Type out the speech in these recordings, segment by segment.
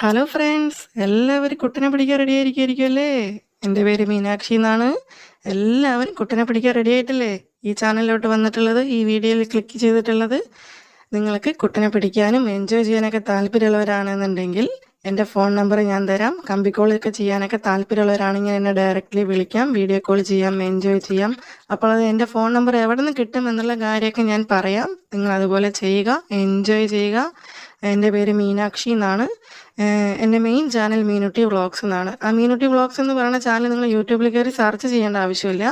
Hello friends എല്ലാവരും കുട്ടനെ പിടിക്കാൻ ready ആയിരിക്കുമായിരിക്കുമല്ലേ എന്റെ പേര് മീനാക്ഷി എന്നാണ്. എല്ലാവരും കുട്ടനെ പിടിക്കാൻ റെഡി ആയിട്ടില്ലേ? ഈ ചാനലിലോട്ട് വന്നിട്ടുള്ളത് ഈ വീഡിയോയിൽ ക്ലിക്ക് ചെയ്തിട്ടുള്ളത് നിങ്ങൾക്ക് കുട്ടനെ പിടിക്കാനും എൻജോയ് ചെയ്യാനൊക്കെ താല്പര്യമുള്ളവരാണെന്നുണ്ടെങ്കിൽ എന്റെ ഫോൺ നമ്പർ ഞാൻ തരാം. കമ്പി കോളൊക്കെ ചെയ്യാനൊക്കെ താല്പര്യമുള്ളവരാണെങ്കിൽ എന്നെ ഡയറക്റ്റ്ലി വിളിക്കാം. വീഡിയോ കോൾ ചെയ്യാം എൻജോയ് ചെയ്യാം. അപ്പോൾ അത് എന്റെ ഫോൺ നമ്പർ എവിടെ നിന്ന് കിട്ടും എന്നുള്ള കാര്യമൊക്കെ ഞാൻ പറയാം. നിങ്ങൾ അതുപോലെ ചെയ്യുക എൻജോയ് ചെയ്യുക. എന്റെ പേര് മീനാക്ഷി എന്നാണ്. എന്റെ മെയിൻ ചാനൽ മീനുട്ടി വ്ളോഗ്സ് എന്നാണ്. ആ മീനുട്ടി വ്ളോഗ്സ് എന്ന് പറയുന്ന ചാനൽ നിങ്ങൾ യൂട്യൂബിൽ കയറി സെർച്ച് ചെയ്യേണ്ട ആവശ്യമില്ല.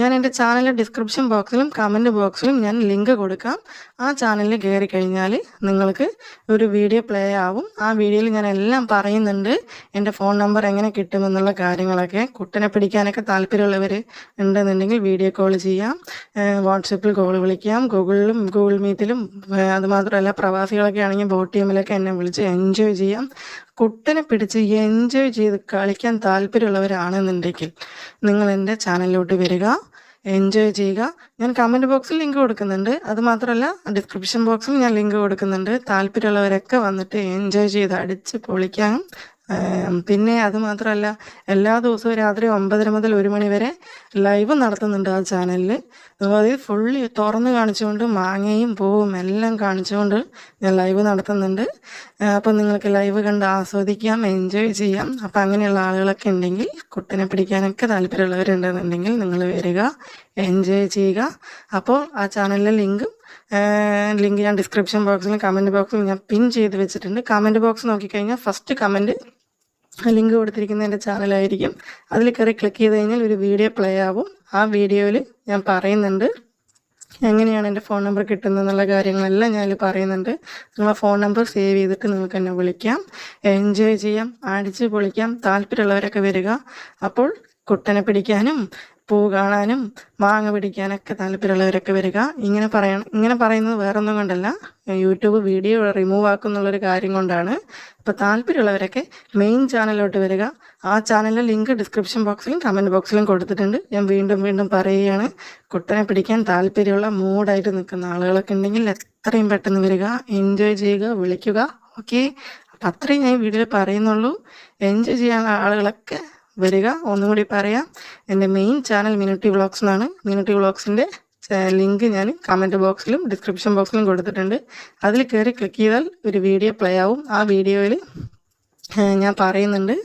ഞാൻ എന്റെ ചാനലിന്റെ ഡിസ്ക്രിപ്ഷൻ ബോക്സിലും കമന്റ് ബോക്സിലും ഞാൻ ലിങ്ക് കൊടുക്കാം. ആ ചാനലിൽ കയറി കഴിഞ്ഞാൽ നിങ്ങൾക്ക് ഒരു വീഡിയോ പ്ലേ ആവും. ആ വീഡിയോയിൽ ഞാൻ എല്ലാം പറയുന്നുണ്ട്. എന്റെ ഫോൺ നമ്പർ എങ്ങനെ കിട്ടുമെന്നുള്ള കാര്യങ്ങളൊക്കെ കുട്ടനെ പിടിക്കാനൊക്കെ താല്പര്യമുള്ളവർ ഉണ്ടെന്നുണ്ടെങ്കിൽ വീഡിയോ കോൾ ചെയ്യാം. വാട്സപ്പിൽ കോൾ വിളിക്കാം. ഗൂഗിളിലും ഗൂഗിൾ മീറ്റിലും അതുമാത്രമല്ല പ്രവാസികളൊക്കെ ആണെങ്കിൽ ബോട്ട് ടീമിലൊക്കെ എന്നെ വിളിച്ച് എൻജോയ് ചെയ്യാം. കുട്ടനെ പിടിച്ച് എൻജോയ് ചെയ്ത് കളിക്കാൻ താല്പര്യമുള്ളവരാണെന്നുണ്ടെങ്കിൽ നിങ്ങൾ എന്റെ ചാനലിലോട്ട് വരിക എൻജോയ് ചെയ്യുക. ഞാൻ കമന്റ് ബോക്സിൽ ലിങ്ക് കൊടുക്കുന്നുണ്ട്. അതുമാത്രമല്ല ഡിസ്ക്രിപ്ഷൻ ബോക്സിൽ ഞാൻ ലിങ്ക് കൊടുക്കുന്നുണ്ട്. താല്പര്യമുള്ളവരൊക്കെ വന്നിട്ട് എൻജോയ് ചെയ്ത് അടിച്ച് പൊളിക്കാം ഏം, പിന്നെ അത് മാത്രമല്ല എല്ലാ ദിവസവും രാത്രി ഒമ്പതര മുതൽ ഒരു മണി വരെ ലൈവ് നടത്തുന്നുണ്ട് ആ ചാനലിൽ അതായത് ഫുള്ളി തുറന്ന് കാണിച്ചുകൊണ്ട് മാങ്ങയും പൂവും എല്ലാം കാണിച്ചുകൊണ്ട് ഞാൻ ലൈവ് നടത്തുന്നുണ്ട്. അപ്പം നിങ്ങൾക്ക് ലൈവ് കണ്ട് ആസ്വദിക്കാം എൻജോയ് ചെയ്യാം. അപ്പം അങ്ങനെയുള്ള ആളുകളൊക്കെ ഉണ്ടെങ്കിൽ കുട്ടനെ പിടിക്കാനൊക്കെ താല്പര്യമുള്ളവരുണ്ടെന്നുണ്ടെങ്കിൽ നിങ്ങൾ വരിക എൻജോയ് ചെയ്യുക. അപ്പോൾ ആ ചാനലിലെ ലിങ്കും ലിങ്ക് ഞാൻ ഡിസ്ക്രിപ്ഷൻ ബോക്സിൽ കമന്റ് ബോക്സിൽ ഞാൻ പിൻ ചെയ്ത് വെച്ചിട്ടുണ്ട്. കമന്റ് ബോക്സ് നോക്കിക്കഴിഞ്ഞാൽ ഫസ്റ്റ് കമന്റ് ലിങ്ക് കൊടുത്തിരിക്കുന്ന എന്റെ ചാനലായിരിക്കും. അതിൽ കയറി ക്ലിക്ക് ചെയ്ത് കഴിഞ്ഞാൽ ഒരു വീഡിയോ പ്ലേ ആവും. ആ വീഡിയോയിൽ ഞാൻ പറയുന്നുണ്ട് എങ്ങനെയാണ് എന്റെ ഫോൺ നമ്പർ കിട്ടുന്നത് എന്നുള്ള കാര്യങ്ങളെല്ലാം ഞാൻ പറയുന്നുണ്ട്. നിങ്ങൾ ഫോൺ നമ്പർ സേവ് ചെയ്തിട്ട് നിങ്ങൾക്ക് എന്നെ വിളിക്കാം. എൻജോയ് ചെയ്യാം. അടിച്ച് പൊളിക്കാം. താല്പര്യമുള്ളവരൊക്കെ വരിക. അപ്പോൾ കുട്ടനെ പിടിക്കാനും പൂ കാണാനും മാങ്ങ പിടിക്കാനൊക്കെ താല്പര്യമുള്ളവരൊക്കെ വരിക. ഇങ്ങനെ പറയണം ഇങ്ങനെ പറയുന്നത് വേറൊന്നും കൊണ്ടല്ല. യൂട്യൂബ് വീഡിയോ റിമൂവ് ആക്കുന്നുള്ളൊരു കാര്യം കൊണ്ടാണ്. അപ്പോൾ താല്പര്യമുള്ളവരൊക്കെ മെയിൻ ചാനലിലോട്ട് വരിക. ആ ചാനലിലെ ലിങ്ക് ഡിസ്ക്രിപ്ഷൻ ബോക്സിലും കമന്റ് ബോക്സിലും കൊടുത്തിട്ടുണ്ട്. ഞാൻ വീണ്ടും വീണ്ടും പറയുകയാണ്. കുട്ടനെ പിടിക്കാൻ താല്പര്യമുള്ള മൂഡായിട്ട് നിൽക്കുന്ന ആളുകളൊക്കെ ഉണ്ടെങ്കിൽ എത്രയും പെട്ടെന്ന് വരിക. എൻജോയ് ചെയ്യുക വിളിക്കുക. ഓക്കെ അപ്പം അത്രയും ഞാൻ വീഡിയോയിൽ പറയുന്നുള്ളൂ. എൻജോയ് ചെയ്യാനുള്ള ആളുകളൊക്കെ വരിക. ഒന്നും കൂടി പറയാം. എന്റെ മെയിൻ ചാനൽ മിനിറ്റി വ്ളോഗ്സ് എന്നാണ്. മിനിറ്റി വ്ളോഗ്സിന്റെ ലിങ്ക് ഞാൻ കമന്റ് ബോക്സിലും ഡിസ്ക്രിപ്ഷൻ ബോക്സിലും കൊടുത്തിട്ടുണ്ട്. അതിൽ കയറി ക്ലിക്ക് ചെയ്താൽ ഒരു വീഡിയോ പ്ലേ ആവും. ആ വീഡിയോയിൽ ഞാൻ പറയുന്നുണ്ട്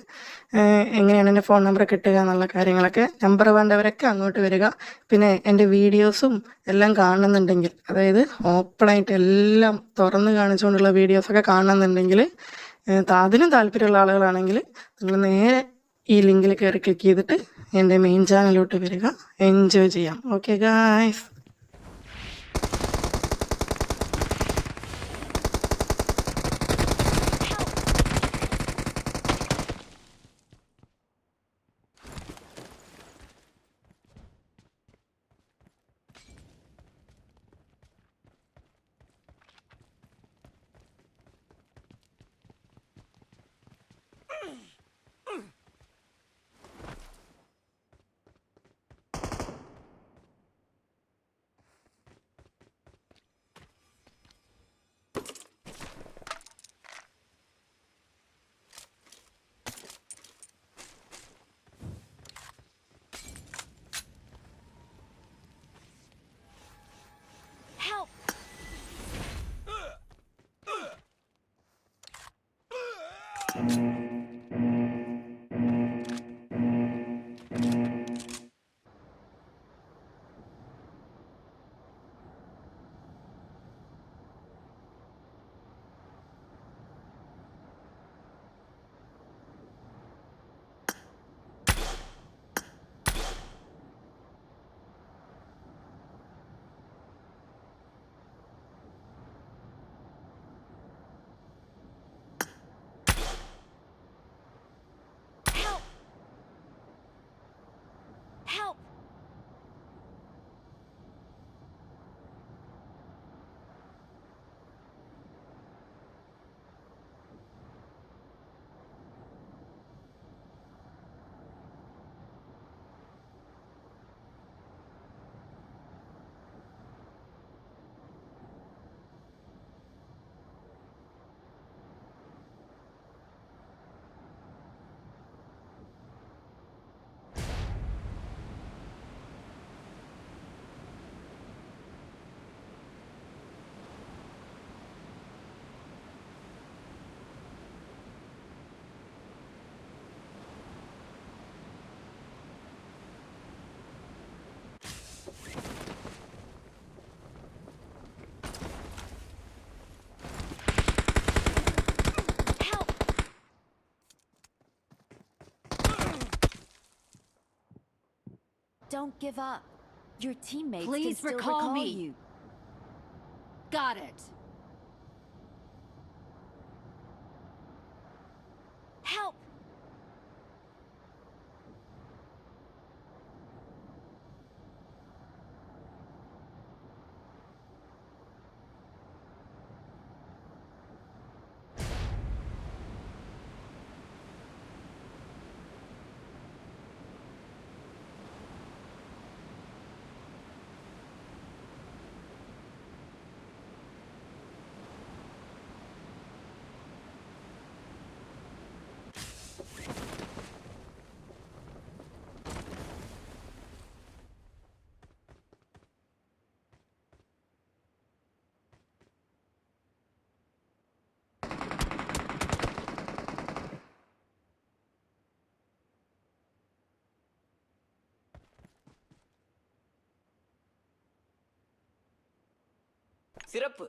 എങ്ങനെയാണ് എന്റെ ഫോൺ നമ്പർ കിട്ടുക എന്നുള്ള കാര്യങ്ങളൊക്കെ. നമ്പർ വേണ്ടവരൊക്കെ അങ്ങോട്ട് വരിക. പിന്നെ എന്റെ വീഡിയോസും എല്ലാം കാണുന്നുണ്ടെങ്കിൽ അതായത് ഓപ്പണായിട്ട് എല്ലാം തുറന്ന് കാണിച്ചുകൊണ്ടുള്ള വീഡിയോസൊക്കെ കാണുന്നുണ്ടെങ്കിൽ അതിനും താല്പര്യമുള്ള ആളുകളാണെങ്കിൽ നിങ്ങൾ നേരെ ഈ ലിങ്കിൽ കയറി ക്ലിക്ക് ചെയ്തിട്ട് എന്റെ മെയിൻ ചാനലിലോട്ട് വരിക. എൻജോയ് ചെയ്യാം. Okay guys Mm-hmm. Don't give up. Your teammates Please can still recall recall me. you. Got it. சிறப்பு.